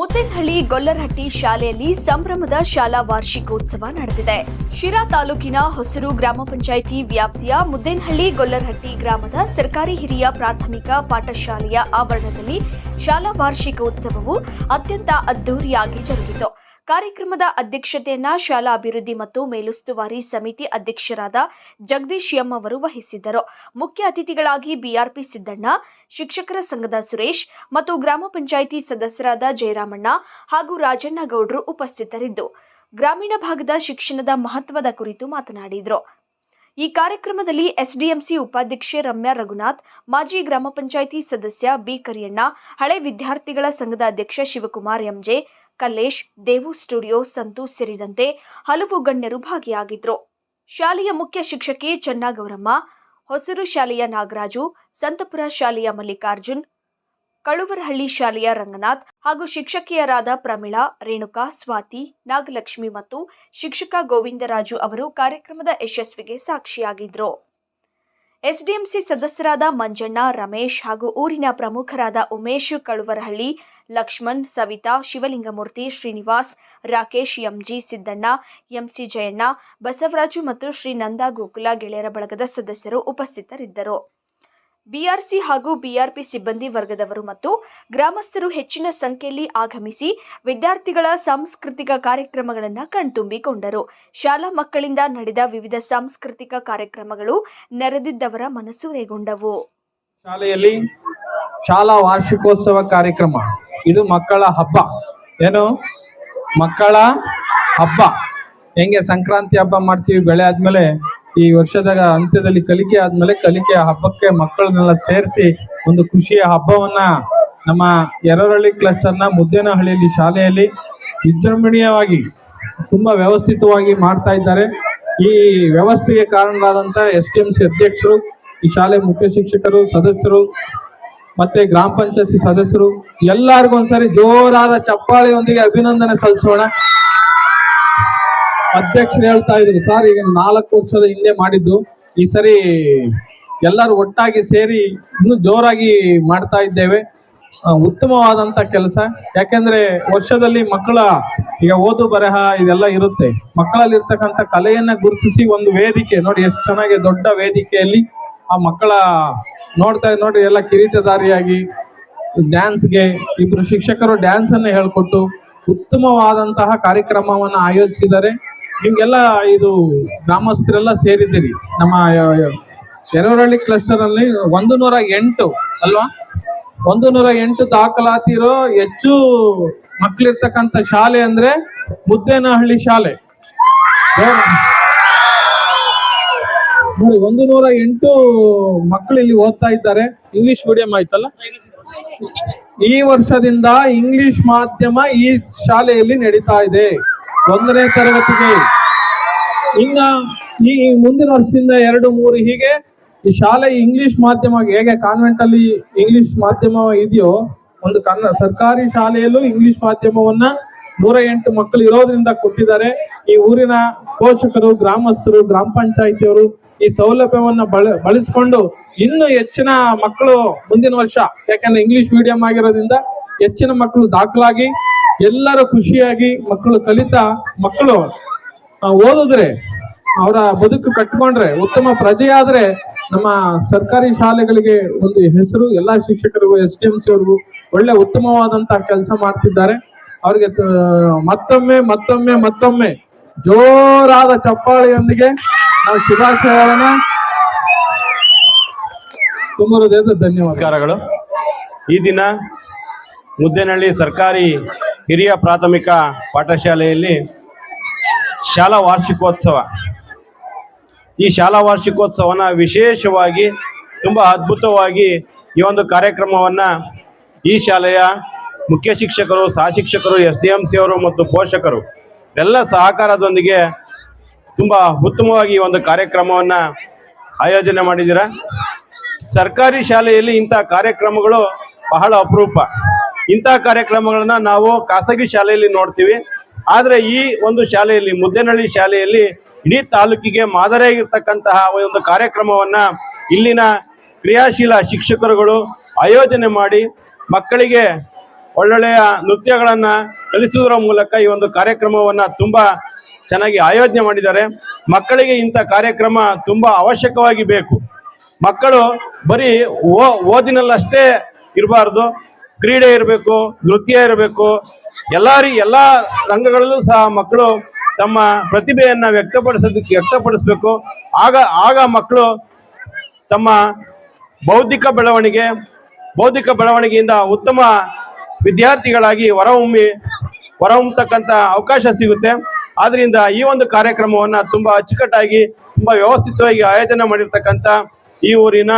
ಮುದ್ದೇನಹಳ್ಳಿ ಗೊಲ್ಲರಹಟ್ಟಿ ಶಾಲೆಯಲ್ಲಿ ಸಂಭ್ರಮದ ಶಾಲಾ ವಾರ್ಷಿಕೋತ್ಸವ ನಡೆದಿದೆ. ಶಿರಾ ತಾಲೂಕಿನ ಹೊಸರು ಗ್ರಾಮ ಪಂಚಾಯಿತಿ ವ್ಯಾಪ್ತಿಯ ಮುದ್ದೇನಹಳ್ಳಿ ಗೊಲ್ಲರಹಟ್ಟಿ ಗ್ರಾಮದ ಸರ್ಕಾರಿ ಹಿರಿಯ ಪ್ರಾಥಮಿಕ ಪಾಠಶಾಲೆಯ ಆವರಣದಲ್ಲಿ ಶಾಲಾ ವಾರ್ಷಿಕೋತ್ಸವವು ಅತ್ಯಂತ ಅದ್ದೂರಿಯಾಗಿ ಜರುಗಿತು. ಕಾರ್ಯಕ್ರಮದ ಅಧ್ಯಕ್ಷತೆಯನ್ನ ಶಾಲಾ ಅಭಿವೃದ್ಧಿ ಮತ್ತು ಮೇಲುಸ್ತುವಾರಿ ಸಮಿತಿ ಅಧ್ಯಕ್ಷರಾದ ಜಗದೀಶ್ ಎಂ ಅವರು ವಹಿಸಿದ್ದರು. ಮುಖ್ಯ ಅತಿಥಿಗಳಾಗಿ ಬಿಆರ್ಪಿ ಸಿದ್ದಣ್ಣ, ಶಿಕ್ಷಕರ ಸಂಘದ ಸುರೇಶ್ ಮತ್ತು ಗ್ರಾಮ ಪಂಚಾಯಿತಿ ಸದಸ್ಯರಾದ ಜಯರಾಮಣ್ಣ ಹಾಗೂ ರಾಜಣ್ಣ ಗೌಡ್ರು ಉಪಸ್ಥಿತರಿದ್ದು, ಗ್ರಾಮೀಣ ಭಾಗದ ಶಿಕ್ಷಣದ ಮಹತ್ವದ ಕುರಿತು ಮಾತನಾಡಿದರು. ಈ ಕಾರ್ಯಕ್ರಮದಲ್ಲಿ ಎಸ್ಡಿಎಂಸಿ ಉಪಾಧ್ಯಕ್ಷೆ ರಮ್ಯಾ ರಘುನಾಥ್, ಮಾಜಿ ಗ್ರಾಮ ಪಂಚಾಯಿತಿ ಸದಸ್ಯ ಬಿ ಕರಿಯಣ್ಣ, ಹಳೆ ವಿದ್ಯಾರ್ಥಿಗಳ ಸಂಘದ ಅಧ್ಯಕ್ಷ Shivakumar M J Kallesh, Devu studio, Santhu ಸೇರಿದಂತೆ ಹಲವು ಗಣ್ಯರು ಭಾಗಿಯಾಗಿದ್ರು. ಶಾಲೆಯ ಮುಖ್ಯ ಶಿಕ್ಷಕಿ ಚನ್ನಾಗೌರಮ್ಮ ಹೊಸೂರು ಶಾಲೆಯ ನಾಗರಾಜು, ಸಂತಪುರ ಶಾಲೆಯ ಮಲ್ಲಿಕಾರ್ಜುನ್, ಕಳುವರಹಳ್ಳಿ ಶಾಲೆಯ ರಂಗನಾಥ್ ಹಾಗೂ ಶಿಕ್ಷಕಿಯರಾದ ಪ್ರಮಿಳಾ, ರೇಣುಕಾ, ಸ್ವಾತಿ, ನಾಗಲಕ್ಷ್ಮಿ ಮತ್ತು ಶಿಕ್ಷಕ ಗೋವಿಂದರಾಜು ಅವರು ಕಾರ್ಯಕ್ರಮದ ಯಶಸ್ವಿಗೆ ಸಾಕ್ಷಿಯಾಗಿದ್ರು. ಎಸ್ಡಿಎಂಸಿ ಸದಸ್ಯರಾದ ಮಂಜಣ್ಣ, ರಮೇಶ್ ಹಾಗೂ ಊರಿನ ಪ್ರಮುಖರಾದ Umesh, Kaluvarahalli Lakshman, Savitha, Shivalingamurthy, Srinivas, Rakesh, M G Siddanna, M C Jayanna, Basavaraju ಮತ್ತು ಶ್ರೀ ನಂದಾ ಗೋಕುಲ ಗೆಳೆಯರ ಬಳಗದ ಸದಸ್ಯರು ಉಪಸ್ಥಿತರಿದ್ದರು. ಬಿಆರ್ಸಿ ಹಾಗೂ ಬಿಆರ್ಪಿ ಸಿಬ್ಬಂದಿ ವರ್ಗದವರು ಮತ್ತು ಗ್ರಾಮಸ್ಥರು ಹೆಚ್ಚಿನ ಸಂಖ್ಯೆಯಲ್ಲಿ ಆಗಮಿಸಿ ವಿದ್ಯಾರ್ಥಿಗಳ ಸಾಂಸ್ಕೃತಿಕ ಕಾರ್ಯಕ್ರಮಗಳನ್ನು ಕಣ್ತುಂಬಿಕೊಂಡರು. ಶಾಲಾ ಮಕ್ಕಳಿಂದ ನಡೆದ ವಿವಿಧ ಸಾಂಸ್ಕೃತಿಕ ಕಾರ್ಯಕ್ರಮಗಳು ನೆರೆದಿದ್ದವರ ಮನಸೂರೆಗೊಂಡವು ಶಾಲೆಯಲ್ಲಿ ಶಾಲಾ ವಾರ್ಷಿಕೋತ್ಸವ ಕಾರ್ಯಕ್ರಮ. ಇದು ಮಕ್ಕಳ ಹಬ್ಬ. ಏನು? ಮಕ್ಕಳ ಹಬ್ಬ. ಹೆಂಗೆ ಸಂಕ್ರಾಂತಿ ಹಬ್ಬ ಮಾಡ್ತೀವಿ ಬೆಳೆ ಆದ್ಮೇಲೆ, ಈ ವರ್ಷದ ಅಂತ್ಯದಲ್ಲಿ ಕಲಿಕೆ ಆದ್ಮೇಲೆ ಕಲಿಕೆಯ ಹಬ್ಬಕ್ಕೆ ಮಕ್ಕಳನ್ನೆಲ್ಲ ಸೇರಿಸಿ ಒಂದು ಖುಷಿಯ ಹಬ್ಬವನ್ನ ನಮ್ಮ ಎರರಳ್ಳಿ ಕ್ಲಸ್ಟರ್ನ ಮುದ್ದೇನಹಳ್ಳಿಯಲ್ಲಿ ಶಾಲೆಯಲ್ಲಿ ವಿಜೃಂಭಣೀಯವಾಗಿ ತುಂಬಾ ವ್ಯವಸ್ಥಿತವಾಗಿ ಮಾಡ್ತಾ ಇದ್ದಾರೆ. ಈ ವ್ಯವಸ್ಥೆಗೆ ಕಾರಣರಾದಂತ ಎಸ್ ಟಿ ಎಂ ಸಿ ಅಧ್ಯಕ್ಷರು, ಈ ಶಾಲೆ ಮುಖ್ಯ ಶಿಕ್ಷಕರು, ಸದಸ್ಯರು ಮತ್ತೆ ಗ್ರಾಮ ಪಂಚಾಯತಿ ಸದಸ್ಯರು ಎಲ್ಲರಿಗೂ ಒಂದ್ಸರಿ ಜೋರಾದ ಚಪ್ಪಾಳೆಯೊಂದಿಗೆ ಅಭಿನಂದನೆ ಸಲ್ಲಿಸೋಣ. ಅಧ್ಯಕ್ಷರು ಹೇಳ್ತಾ ಇದ್ರು, ಸರ್, ಈಗ ನಾಲ್ಕು ವರ್ಷದ ಹಿಂದೆ ಮಾಡಿದ್ದು. ಈ ಸರಿ ಎಲ್ಲರೂ ಒಟ್ಟಾಗಿ ಸೇರಿ ಇನ್ನೂ ಜೋರಾಗಿ ಮಾಡ್ತಾ ಇದ್ದೇವೆ. ಉತ್ತಮವಾದಂತ ಕೆಲಸ. ಯಾಕೆಂದ್ರೆ ವರ್ಷದಲ್ಲಿ ಮಕ್ಕಳ, ಈಗ ಓದು ಬರಹ ಇದೆಲ್ಲ ಇರುತ್ತೆ. ಮಕ್ಕಳಲ್ಲಿ ಇರ್ತಕ್ಕಂಥ ಕಲೆಯನ್ನ ಗುರುತಿಸಿ ಒಂದು ವೇದಿಕೆ, ನೋಡಿ ಎಷ್ಟು ಚೆನ್ನಾಗಿ ದೊಡ್ಡ ವೇದಿಕೆಯಲ್ಲಿ ಆ ಮಕ್ಕಳ ನೋಡ್ತಾ ನೋಡಿ ಎಲ್ಲ ಕಿರೀಟಧಾರಿಯಾಗಿ ಡ್ಯಾನ್ಸ್ಗೆ ಇಬ್ಬರು ಶಿಕ್ಷಕರು ಡ್ಯಾನ್ಸ್ ಅನ್ನ ಹೇಳ್ಕೊಟ್ಟು ಉತ್ತಮವಾದಂತಹ ಕಾರ್ಯಕ್ರಮವನ್ನು ಆಯೋಜಿಸಿದ್ದಾರೆ. ಹಿಂಗೆಲ್ಲ ಇದು ಗ್ರಾಮಸ್ಥರೆಲ್ಲ ಸೇರಿದ್ದೀರಿ. ನಮ್ಮ ಯರವರಳ್ಳಿ ಕ್ಲಸ್ಟರ್ ಅಲ್ಲಿ ಒಂದು ನೂರ ಎಂಟು ಅಲ್ವಾ? ಒಂದು ನೂರ ಎಂಟು ದಾಖಲಾತಿ ಇರೋ ಹೆಚ್ಚು ಮಕ್ಕಳಿರ್ತಕ್ಕಂಥ ಶಾಲೆ ಅಂದ್ರೆ ಮುದ್ದೇನಹಳ್ಳಿ ಶಾಲೆ. ಒಂದು ನೂರ ಎಂಟು ಮಕ್ಕಳು ಇಲ್ಲಿ ಓದ್ತಾ ಇದ್ದಾರೆ. ಇಂಗ್ಲಿಷ್ ಮೀಡಿಯಂ ಆಯ್ತಲ್ಲ? ಈ ವರ್ಷದಿಂದ ಇಂಗ್ಲಿಷ್ ಮಾಧ್ಯಮ ಈ ಶಾಲೆಯಲ್ಲಿ ನಡೀತಾ ಇದೆ. ಒಂದನೇ ತರಗತಿಗೆ. ಇನ್ನ ಈ ಮುಂದಿನ ವರ್ಷದಿಂದ ಎರಡು, ಮೂರು ಹೀಗೆ ಈ ಶಾಲೆ ಇಂಗ್ಲಿಷ್ ಮಾಧ್ಯಮ ಹೇಗೆ ಕಾನ್ವೆಂಟ್ ಅಲ್ಲಿ ಇಂಗ್ಲಿಷ್ ಮಾಧ್ಯಮ ಇದೆಯೋ, ಒಂದು ಕನ್ನಡ ಸರ್ಕಾರಿ ಶಾಲೆಯಲ್ಲೂ ಇಂಗ್ಲಿಷ್ ಮಾಧ್ಯಮವನ್ನ ನೂರ ಎಂಟು ಮಕ್ಕಳು ಇರೋದ್ರಿಂದ ಕೊಟ್ಟಿದ್ದಾರೆ. ಈ ಊರಿನ ಪೋಷಕರು, ಗ್ರಾಮಸ್ಥರು, ಗ್ರಾಮ ಪಂಚಾಯಿತಿಯವರು ಈ ಸೌಲಭ್ಯವನ್ನು ಬಳ, ಬಳಸ್ಕೊಂಡು ಇನ್ನು ಹೆಚ್ಚಿನ ಮಕ್ಕಳು ಮುಂದಿನ ವರ್ಷ, ಯಾಕಂದ್ರೆ ಇಂಗ್ಲಿಷ್ ಮೀಡಿಯಂ ಆಗಿರೋದ್ರಿಂದ ಹೆಚ್ಚಿನ ಮಕ್ಕಳು ದಾಖಲಾಗಿ ಎಲ್ಲರೂ ಖುಷಿಯಾಗಿ ಮಕ್ಕಳು ಕಲಿತಾ ಮಕ್ಕಳು ಓದಿದ್ರೆ ಅವರ ಬದುಕು ಕಟ್ಕೊಂಡ್ರೆ ಉತ್ತಮ ಪ್ರಜೆ ಆದ್ರೆ ನಮ್ಮ ಸರ್ಕಾರಿ ಶಾಲೆಗಳಿಗೆ ಒಂದು ಹೆಸರು, ಎಲ್ಲಾ ಶಿಕ್ಷಕರಿಗೂ ಎಸ್ ಡಿ ಎಂ ಸಿ ಒಳ್ಳೆ ಉತ್ತಮವಾದಂತಹ ಕೆಲಸ ಮಾಡ್ತಿದ್ದಾರೆ. ಅವರಿಗೆ ಮತ್ತೊಮ್ಮೆ ಮತ್ತೊಮ್ಮೆ ಮತ್ತೊಮ್ಮೆ ಜೋರಾದ ಚಪ್ಪಾಳೆಯೊಂದಿಗೆ ನಾವು ಶುಭಾಶಯ ಹೇಳೋಣ ತುಂಬ ಹೃದಯದ ಧನ್ಯವಾದ ನಮಸ್ಕಾರಗಳು. ಈ ದಿನ ಮುದ್ದೇನಹಳ್ಳಿ ಸರ್ಕಾರಿ ಹಿರಿಯ ಪ್ರಾಥಮಿಕ ಪಾಠಶಾಲೆಯಲ್ಲಿ ಶಾಲಾ ವಾರ್ಷಿಕೋತ್ಸವ. ಈ ಶಾಲಾ ವಾರ್ಷಿಕೋತ್ಸವನ ವಿಶೇಷವಾಗಿ ತುಂಬ ಅದ್ಭುತವಾಗಿ ಈ ಒಂದು ಕಾರ್ಯಕ್ರಮವನ್ನು ಈ ಶಾಲೆಯ ಮುಖ್ಯ ಶಿಕ್ಷಕರು, ಸಹ ಶಿಕ್ಷಕರು, ಎಸ್ ಡಿ ಎಂ ಸಿ ಅವರು ಮತ್ತು ಪೋಷಕರು ಎಲ್ಲ ಸಹಕಾರದೊಂದಿಗೆ ತುಂಬ ಉತ್ತಮವಾಗಿ ಒಂದು ಕಾರ್ಯಕ್ರಮವನ್ನ ಆಯೋಜನೆ ಮಾಡಿದ್ದೀರಾ? ಸರ್ಕಾರಿ ಶಾಲೆಯಲ್ಲಿ ಇಂಥ ಕಾರ್ಯಕ್ರಮಗಳು ಬಹಳ ಅಪರೂಪ. ಇಂಥ ಕಾರ್ಯಕ್ರಮಗಳನ್ನ ನಾವು ಖಾಸಗಿ ಶಾಲೆಯಲ್ಲಿ ನೋಡ್ತೀವಿ. ಆದರೆ ಈ ಒಂದು ಶಾಲೆಯಲ್ಲಿ, ಮುದ್ದೇನಹಳ್ಳಿ ಶಾಲೆಯಲ್ಲಿ ಇಡೀ ತಾಲೂಕಿಗೆ ಮಾದರಿಯಾಗಿರ್ತಕ್ಕಂತಹ ಒಂದು ಕಾರ್ಯಕ್ರಮವನ್ನ ಇಲ್ಲಿನ ಕ್ರಿಯಾಶೀಲ ಶಿಕ್ಷಕರುಗಳು ಆಯೋಜನೆ ಮಾಡಿ ಮಕ್ಕಳಿಗೆ ಒಳ್ಳೊಳ್ಳೆಯ ನೃತ್ಯಗಳನ್ನ ಕಲಿಸುವುದರ ಮೂಲಕ ಈ ಒಂದು ಕಾರ್ಯಕ್ರಮವನ್ನ ತುಂಬಾ ಚೆನ್ನಾಗಿ ಆಯೋಜನೆ ಮಾಡಿದ್ದಾರೆ. ಮಕ್ಕಳಿಗೆ ಇಂಥ ಕಾರ್ಯಕ್ರಮ ತುಂಬ ಅವಶ್ಯಕವಾಗಿ ಬೇಕು. ಮಕ್ಕಳು ಬರೀ ಓ, ಓದಿನಲ್ಲಷ್ಟೇ ಇರಬಾರ್ದು. ಕ್ರೀಡೆ ಇರಬೇಕು, ನೃತ್ಯ ಇರಬೇಕು. ಎಲ್ಲ ರೀ, ಎಲ್ಲ ರಂಗಗಳಲ್ಲೂ ಸಹ ಮಕ್ಕಳು ತಮ್ಮ ಪ್ರತಿಭೆಯನ್ನು ವ್ಯಕ್ತಪಡಿಸೋದಕ್ಕೆ, ವ್ಯಕ್ತಪಡಿಸಬೇಕು. ಆಗ ಆಗ ಮಕ್ಕಳು ತಮ್ಮ ಬೌದ್ಧಿಕ ಬೆಳವಣಿಗೆ, ಬೌದ್ಧಿಕ ಬೆಳವಣಿಗೆಯಿಂದ ಉತ್ತಮ ವಿದ್ಯಾರ್ಥಿಗಳಾಗಿ ಹೊರಹೊಮ್ಮಿ ಹೊರಹೊಮ್ಮತಕ್ಕಂಥ ಅವಕಾಶ ಸಿಗುತ್ತೆ. ಆದ್ರಿಂದ ಈ ಒಂದು ಕಾರ್ಯಕ್ರಮವನ್ನ ತುಂಬಾ ಅಚ್ಚುಕಟ್ಟಾಗಿ, ತುಂಬಾ ವ್ಯವಸ್ಥಿತವಾಗಿ ಆಯೋಜನೆ ಮಾಡಿರ್ತಕ್ಕಂಥ ಈ ಊರಿನ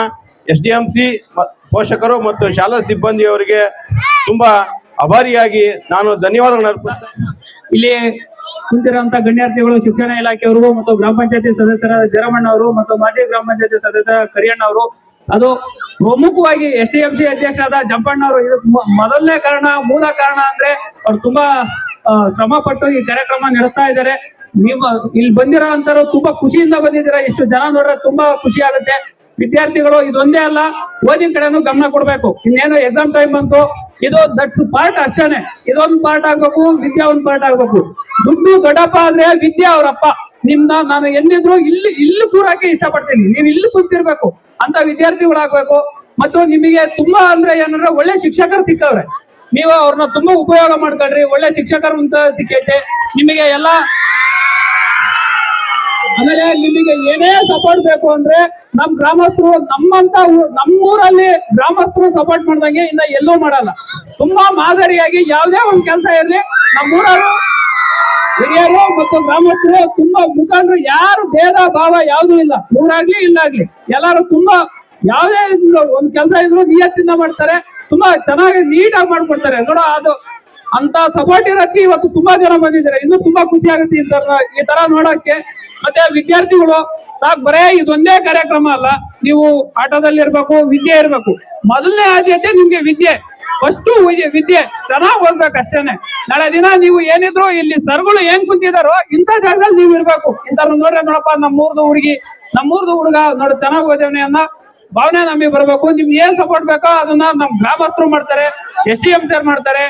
ಎಸ್ ಡಿ ಎಂ ಸಿ ಪೋಷಕರು ಮತ್ತು ಶಾಲಾ ಸಿಬ್ಬಂದಿಯವರಿಗೆ ತುಂಬಾ ಅಭಾರಿಯಾಗಿ ನಾನು ಧನ್ಯವಾದಗಳನ್ನು ಇಲ್ಲಿ ಕುಂತಿರುವಂತಹ ಗಣ್ಯಾರ್ಥಿಗಳು, ಶಿಕ್ಷಣ ಇಲಾಖೆಯವರು ಮತ್ತು ಗ್ರಾಮ ಪಂಚಾಯತಿ ಸದಸ್ಯರಾದ ಜರಮಣ್ಣ ಅವರು ಮತ್ತು ಮಾಜಿ ಗ್ರಾಮ ಪಂಚಾಯತಿ ಸದಸ್ಯ ಕರಿಯಣ್ಣ ಅವರು ಅದು ಪ್ರಮುಖವಾಗಿ ಎಸ್ ಟಿ ಎಂ ಸಿ ಅಧ್ಯಕ್ಷರಾದ ಜಂಪಣ್ಣ ಅವರು ಇದು ಮೊದಲನೇ ಕಾರಣ, ಮೂಲ ಕಾರಣ ಅಂದ್ರೆ ಅವ್ರು ತುಂಬಾ ಶ್ರಮ ಪಟ್ಟು ಈ ಕಾರ್ಯಕ್ರಮ ನಡೆಸ್ತಾ ಇದ್ದಾರೆ. ನೀವು ಇಲ್ಲಿ ಬಂದಿರೋ ಅಂತಾರು ತುಂಬಾ ಖುಷಿಯಿಂದ ಬಂದಿದ್ದೀರಾ. ಇಷ್ಟು ಜನ ನೋಡ್ರೆ ತುಂಬಾ ಖುಷಿ ಆಗುತ್ತೆ. ವಿದ್ಯಾರ್ಥಿಗಳು ಇದೊಂದೇ ಅಲ್ಲ, ಓದಿನ ಕಡೆನೂ ಗಮನ ಕೊಡ್ಬೇಕು. ಇನ್ನೇನು ಎಕ್ಸಾಮ್ ಟೈಮ್ ಬಂತು, ಇದು ದಟ್ಸ್ ಪಾರ್ಟ್ ಅಷ್ಟೇನೆ. ಇದೊಂದು ಪಾರ್ಟ್ ಆಗ್ಬೇಕು, ವಿದ್ಯಾ ಒಂದ್ ಪಾರ್ಟ್ ಆಗ್ಬೇಕು. ದುಡ್ಡು ದೊಡ್ಡಪ್ಪ ಆದ್ರೆ ವಿದ್ಯಾ ಅವರಪ್ಪ. ನಿಮ್ನ ನಾನು ಎಂದಿದ್ರು ಇಲ್ಲಿ ಇಲ್ಲಿ ಕೂರಕ್ಕೆ ಇಷ್ಟಪಡ್ತೀನಿ. ನೀವು ಇಲ್ಲಿ ಕೂತಿರ್ಬೇಕು. ಅಂತ ವಿದ್ಯಾರ್ಥಿಗಳಾಗ್ಬೇಕು. ಮತ್ತು ನಿಮಗೆ ತುಂಬಾ ಅಂದ್ರೆ ಏನಂದ್ರೆ ಒಳ್ಳೆ ಶಿಕ್ಷಕರು ಸಿಕ್ಕವ್ರೆ. ನೀವು ಅವ್ರನ್ನ ತುಂಬಾ ಉಪಯೋಗ ಮಾಡ್ಕೊಳ್ರಿ. ಒಳ್ಳೆ ಶಿಕ್ಷಕರು ಅಂತ ಸಿಕ್ಕೈತೆ. ನಿಮಗೆ ಎಲ್ಲ ಆಮೇಲೆ ನಿಮಗೆ ಏನೇ ಸಪೋರ್ಟ್ ಬೇಕು ಅಂದ್ರೆ ನಮ್ ಗ್ರಾಮಸ್ಥರು ನಮ್ಮಂತ ನಮ್ಮೂರಲ್ಲಿ ಗ್ರಾಮಸ್ಥರು ಸಪೋರ್ಟ್ ಮಾಡ್ದಂಗೆ ಇನ್ನ ಎಲ್ಲೂ ಮಾಡಲ್ಲ. ತುಂಬಾ ಮಾದರಿಯಾಗಿ ಯಾವ್ದೇ ಒಂದ್ ಕೆಲಸ ಇರ್ಲಿ, ನಮ್ಮೂರವರು, ಹಿರಿಯರು ಮತ್ತು ಗ್ರಾಮಸ್ಥರು ತುಂಬಾ ಮುಖಂಡರು ಯಾರು ಭೇದ ಭಾವ ಯಾವ್ದು ಇಲ್ಲ. ಊರಾಗ್ಲಿ ಇಲ್ಲಾಗ್ಲಿ. ಎಲ್ಲಾರು ತುಂಬಾ ಯಾವ್ದೇ ಒಂದ್ ಕೆಲಸ ಇದ್ರು ನಿಯತ್ತಿಂದ ಮಾಡ್ತಾರೆ. ತುಂಬಾ ಚೆನ್ನಾಗಿ ನೀಟಾಗಿ ಮಾಡ್ಕೊಡ್ತಾರೆ. ನೋಡೋ, ಅದು ಅಂತ ಸಪೋರ್ಟ್ ಇರೋಕ್ಕೆ ಇವತ್ತು ತುಂಬಾ ಜನ ಬಂದಿದ್ದಾರೆ. ಇನ್ನು ತುಂಬಾ ಖುಷಿ ಆಗುತ್ತೆ ಈ ತರ ಈ ತರ ನೋಡಕ್ಕೆ. ಮತ್ತೆ ವಿದ್ಯಾರ್ಥಿಗಳು, ಸಾಕ್, ಬರೇ ಇದೊಂದೇ ಕಾರ್ಯಕ್ರಮ ಅಲ್ಲ. ನೀವು ಆಟದಲ್ಲಿ ಇರ್ಬೇಕು ವಿದ್ಯೆ ಇರ್ಬೇಕು. ಮೊದಲನೇ ಆದ್ಯತೆ ನಿಮ್ಗೆ ವಿದ್ಯೆ. ಫಸ್ಟ್ ವಿದ್ಯೆ ಚೆನ್ನಾಗಿ ಓದ್ಬೇಕು ಅಷ್ಟೇನೆ. ನಾಳೆ ದಿನ ನೀವು ಏನಿದ್ರು ಇಲ್ಲಿ ಸರ್ಗಳು ಏನ್ ಕುಂತಿದಾರೋ ಇಂಥ ಜಾಗದಲ್ಲಿ ನೀವು ಇರ್ಬೇಕು. ಇಂಥವ್ರು ನೋಡ್ರೆ ನೋಡಪ್ಪ, ನಮ್ಮೂರ್ದು ಹುಡುಗಿ, ನಮ್ಮೂರ್ದು ಹುಡುಗ ನೋಡ, ಚೆನ್ನಾಗಿ ಓದೇವನೇ ಅನ್ನ. ಭಾವನೆ ನಮಗೆ ಬರಬೇಕು. ನಿಮ್ಗೆ ಏನ್ ಸಪೋರ್ಟ್ ಬೇಕೋ ಅದನ್ನ ನಮ್ ಗ್ರಾಮಸ್ಥರು ಮಾಡ್ತಾರೆ ಎಸ್ ಡಿ ಎಂ ಸರ್ ಮಾಡ್ತಾರೆ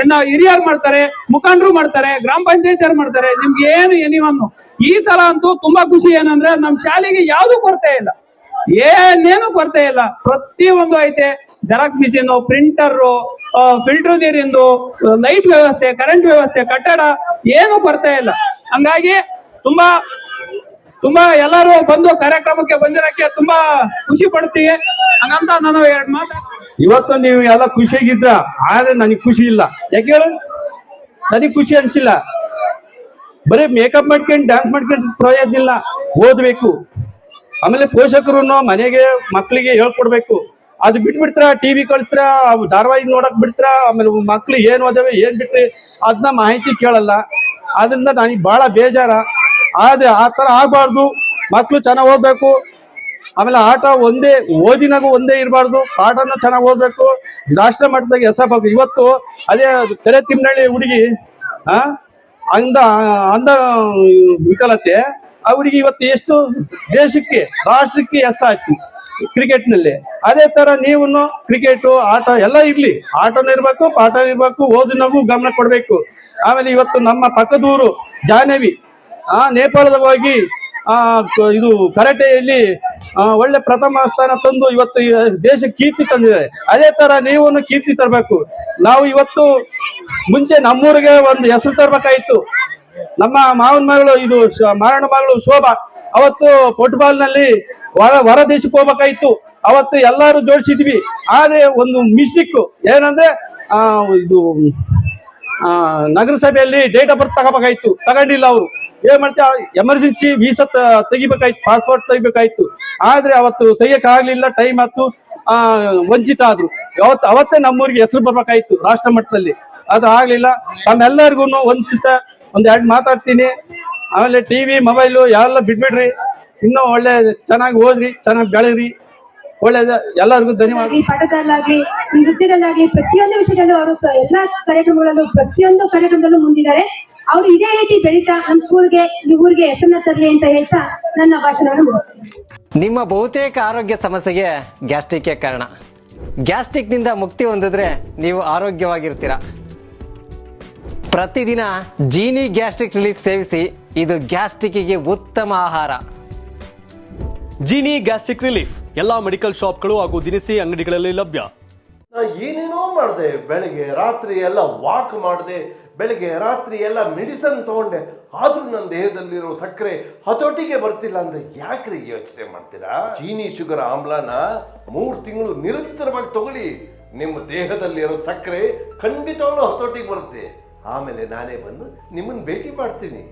ಇನ್ನ ಹಿರಿಯರು ಮಾಡ್ತಾರೆ, ಮುಖಂಡರು ಮಾಡ್ತಾರೆ, ಗ್ರಾಮ ಪಂಚಾಯತ್ ಮಾಡ್ತಾರೆ. ನಿಮ್ಗೆ ಏನು ಎನಿವನ್ನು ಈ ಸಲ ಅಂತೂ ತುಂಬಾ ಖುಷಿ ಏನಂದ್ರೆ ನಮ್ ಶಾಲೆಗೆ ಯಾವ್ದು ಕೊರತೆ ಇಲ್ಲ. ಏನೇನು ಕೊರತೆ ಇಲ್ಲ. ಪ್ರತಿ ಒಂದು ಐತೆ ಜೆರಾಕ್ಸ್ ಮಿಷಿನ್ ಪ್ರಿಂಟರ್ ಫಿಲ್ಟರ್ ನೀರಿಂದು ಲೈಟ್ ವ್ಯವಸ್ಥೆ ಕರೆಂಟ್ ವ್ಯವಸ್ಥೆ, ಕಟ್ಟಡ, ಏನು ಕೊರತೆ ಇಲ್ಲ. ಹಂಗಾಗಿ ತುಂಬಾ ತುಂಬಾ ಎಲ್ಲರೂ ಬಂದು ಕಾರ್ಯಕ್ರಮಕ್ಕೆ ಬಂದಿರಕ್ಕೆ ತುಂಬಾ ಖುಷಿ ಪಡ್ತೀವಿ ಹಂಗಂತ ನಾನು ಎರಡು ಮಾತು ಇವತ್ತು ನೀವು ಎಲ್ಲ ಖುಷಿಯಾಗಿದ್ರ, ಆದ್ರೆ ನನಗೆ ಖುಷಿ ಇಲ್ಲ. ಯಾಕೆ ಹೇಳು? ನನಗೆ ಖುಷಿ ಅನ್ಸಿಲ್ಲ. ಬರೀ ಮೇಕಪ್ ಮಾಡ್ಕೊಂಡು ಡ್ಯಾನ್ಸ್ ಮಾಡ್ಕೊಂಡು ಪ್ರಯೋಜನ ಇಲ್ಲ ಓದ್ಬೇಕು. ಆಮೇಲೆ ಪೋಷಕರು ಮನೆಗೆ ಮಕ್ಕಳಿಗೆ ಹೇಳ್ಕೊಡ್ಬೇಕು. ಅದು ಬಿಟ್ಬಿಡ್ತಾರ ಟಿವಿ ಕಳಿಸ್ತಾರ, ಅವು ಧಾರಾವಾಹಿ ನೋಡಕ್ ಬಿಡ್ತಾರ, ಆಮೇಲೆ ಮಕ್ಳು ಏನ್ ಓದವೆ, ಏನ್ ಬಿಟ್ರಿ ಅದನ್ನ ಮಾಹಿತಿ ಕೇಳಲ್ಲ. ಅದರಿಂದ ನನಗೆ ಬಹಳ ಬೇಜಾರ. ಆದ್ರೆ ಆ ತರ ಆಗ್ಬಾರ್ದು. ಮಕ್ಕಳು ಚೆನ್ನಾಗ್ ಓದ್ಬೇಕು. ಆಮೇಲೆ ಆಟ ಒಂದೇ, ಓದಿನಾಗೂ ಒಂದೇ ಇರಬಾರ್ದು. ಪಾಠನ ಚೆನ್ನಾಗಿ ಓದ್ಬೇಕು. ರಾಷ್ಟ್ರ ಮಟ್ಟದಾಗ ಹೆಸರು ಇವತ್ತು ಅದೇ ತೆರೆ ತಿಮ್ಮನಳ್ಳಿ ಹುಡುಗಿ, ಆ, ಅಂದ ಅಂದ ವಿಕಲತೆ, ಆ ಹುಡುಗಿ ಇವತ್ತು ಎಷ್ಟು ದೇಶಕ್ಕೆ, ರಾಷ್ಟ್ರಕ್ಕೆ ಹೆಸರಾಯ್ತು ಕ್ರಿಕೆಟ್ನಲ್ಲಿ ಅದೇ ತರ ನೀವು ಕ್ರಿಕೆಟ್, ಆಟ ಎಲ್ಲ ಇರ್ಲಿ. ಆಟನೂ ಇರ್ಬೇಕು ಪಾಠ ಇರ್ಬೇಕು, ಓದಿನಾಗೂ ಗಮನ ಕೊಡ್ಬೇಕು. ಆಮೇಲೆ ಇವತ್ತು ನಮ್ಮ ಪಕ್ಕದೂರು ಜಾಹ್ನವಿ ಆ ನೇಪಾಳದ ಹೋಗಿ ಆ ಇದು ಕರಾಟೆಯಲ್ಲಿ ಒಳ್ಳೆ ಪ್ರಥಮ ಸ್ಥಾನ ತಂದು ಇವತ್ತು ದೇಶ ಕೀರ್ತಿ ತಂದಿದೆ. ಅದೇ ತರ ನೀವು ಕೀರ್ತಿ ತರಬೇಕು. ನಾವು ಇವತ್ತು ಮುಂಚೆ ನಮ್ಮೂರಿಗೆ ಒಂದು ಹೆಸರು ತರಬೇಕಾಯ್ತು. ನಮ್ಮ ಮಾವನ ಮಗಳು, ಇದು ಮಾರಣ ಮಗಳು ಶೋಭಾ, ಅವತ್ತು ಫುಟ್ಬಾಲ್ನಲ್ಲಿ ಹೊರ ಹೊರ ದೇಶಕ್ಕೆ ಹೋಗ್ಬೇಕಾಯ್ತು. ಅವತ್ತು ಎಲ್ಲಾರು ಜೋಡಿಸಿದ್ವಿ. ಆದ್ರೆ ಒಂದು ಮಿಸ್ಟಿಕ್, ಏನಂದ್ರೆ, ಆ, ಇದು ನಗರಸಭೆಯಲ್ಲಿ ಡೇಟ್ ಆಫ್ ಬರ್ತ್ ತಗೋಬೇಕಾಯ್ತು. ತಗೊಂಡಿಲ್ಲ ಅವರು. ಏನ್ ಮಾಡ್ತೀವಿ ಎಮರ್ಜೆನ್ಸಿ ವೀಸಾ ತೆಗಿಬೇಕಾಯ್ತು ಪಾಸ್ಪೋರ್ಟ್ ತೆಗಿಬೇಕಾಯ್ತು. ಆದ್ರೆ ಅವತ್ತು ತೆಗಿಯಕ್ ಆಗ್ಲಿಲ್ಲ ಟೈಮ್ ಆಯ್ತು, ಆ, ವಂಚಿತ ಆದ್ರು. ಅವತ್ತು ಅವತ್ತೇ ನಮ್ಮೂರಿಗೆ ಹೆಸರು ಬರ್ಬೇಕಾಯ್ತು, ರಾಷ್ಟ್ರ ಮಟ್ಟದಲ್ಲಿ. ಅದು ಆಗ್ಲಿಲ್ಲ. ತಮ್ಮೆಲ್ಲರಿಗೂ ಒಂದ್ಸಿತ ಒಂದ್ ಎರಡು ಮಾತಾಡ್ತೀನಿ. ಆಮೇಲೆ ಟಿವಿ ಮೊಬೈಲು ಎಲ್ಲ ಬಿಟ್ಬಿಡ್ರಿ. ಇನ್ನೂ ಒಳ್ಳೆ, ಚೆನ್ನಾಗಿ ಓದ್ರಿ, ಚೆನ್ನಾಗಿ ಬೆಳೀರಿ ಒಳ್ಳೇದ, ಎಲ್ಲರಿಗೂ ಧನ್ಯವಾದ. ಪಾಠದಲ್ಲಾಗ್ಲಿ ನೃತ್ಯದಲ್ಲಾಗ್ಲಿ ಪ್ರತಿಯೊಂದು ವಿಷಯದಲ್ಲೂ ಅವರು ಎಲ್ಲಾ ಕಾರ್ಯಕ್ರಮಗಳಲ್ಲೂ, ಪ್ರತಿಯೊಂದು ಕಾರ್ಯಕ್ರಮದಲ್ಲೂ ಮುಂದಿದ್ದಾರೆ. ಅವರು ಇದೇ ರೀತಿ ಬೆಳೀತಾ ನಮ್ ಸ್ಕೂಲ್ಗೆ ಊರಿಗೆ ಹೆಸರನ್ನ ತರಲಿ ಅಂತ ಹೇಳ್ತಾ ನನ್ನ ಭಾಷಣವನ್ನು ಮುಗಿಸ್ತೀನಿ. ನಿಮ್ಮ ಬಹುತೇಕ ಆರೋಗ್ಯ ಸಮಸ್ಯೆಗೆ ಗ್ಯಾಸ್ಟ್ರಿಕ್ ಕಾರಣ. ಗ್ಯಾಸ್ಟ್ರಿಕ್ನಿಂದ ಮುಕ್ತಿ ಹೊಂದಿದ್ರೆ ನೀವು ಆರೋಗ್ಯವಾಗಿರ್ತೀರ. ಪ್ರತಿದಿನ ಜೀನಿ ಗ್ಯಾಸ್ಟ್ರಿಕ್ ರಿಲೀಫ್ ಸೇವಿಸಿ ಇದು ಗ್ಯಾಸ್ಟ್ರಿಕ್ಕಿಗೆ ಉತ್ತಮ ಆಹಾರ. ಜೀನಿ ಗ್ಯಾಸ್ಟ್ರಿಕ್ ರಿಲೀಫ್ ಎಲ್ಲಾ ಮೆಡಿಕಲ್ ಶಾಪ್ಗಳು ಹಾಗೂ ದಿನಸಿ ಅಂಗಡಿಗಳಲ್ಲಿ ಲಭ್ಯ. ನಾ ಏನೇನೋ ಮಾಡಿದೆ ಬೆಳಗ್ಗೆ ರಾತ್ರಿ ಎಲ್ಲ ವಾಕ್ ಮಾಡಿದೆ ಬೆಳಗ್ಗೆ ರಾತ್ರಿ ಎಲ್ಲ ಮೆಡಿಸನ್ ತಗೊಂಡೆ. ಆದರೂ ನನ್ನ ದೇಹದಲ್ಲಿರೋ ಸಕ್ಕರೆ ಹತೋಟಿಗೆ ಬರ್ತಿಲ್ಲ ಅಂದ್ರೆ ಯಾಕ್ರಿ ಯೋಚನೆ ಮಾಡ್ತೀರಾ? ಚೀನಿ ಶುಗರ್ ಆಮ್ಲನ ಮೂರು ತಿಂಗಳು ನಿರಂತರವಾಗಿ ತಗೊಳ್ಳಿ. ನಿಮ್ಮ ದೇಹದಲ್ಲಿರೋ ಸಕ್ಕರೆ ಖಂಡಿತವಾಗ್ಲೂ ಹತೋಟಿಗೆ ಬರುತ್ತೆ. ಆಮೇಲೆ ನಾನೇ ಬಂದು ನಿಮ್ಮನ್ನು ಭೇಟಿ ಮಾಡ್ತೀನಿ.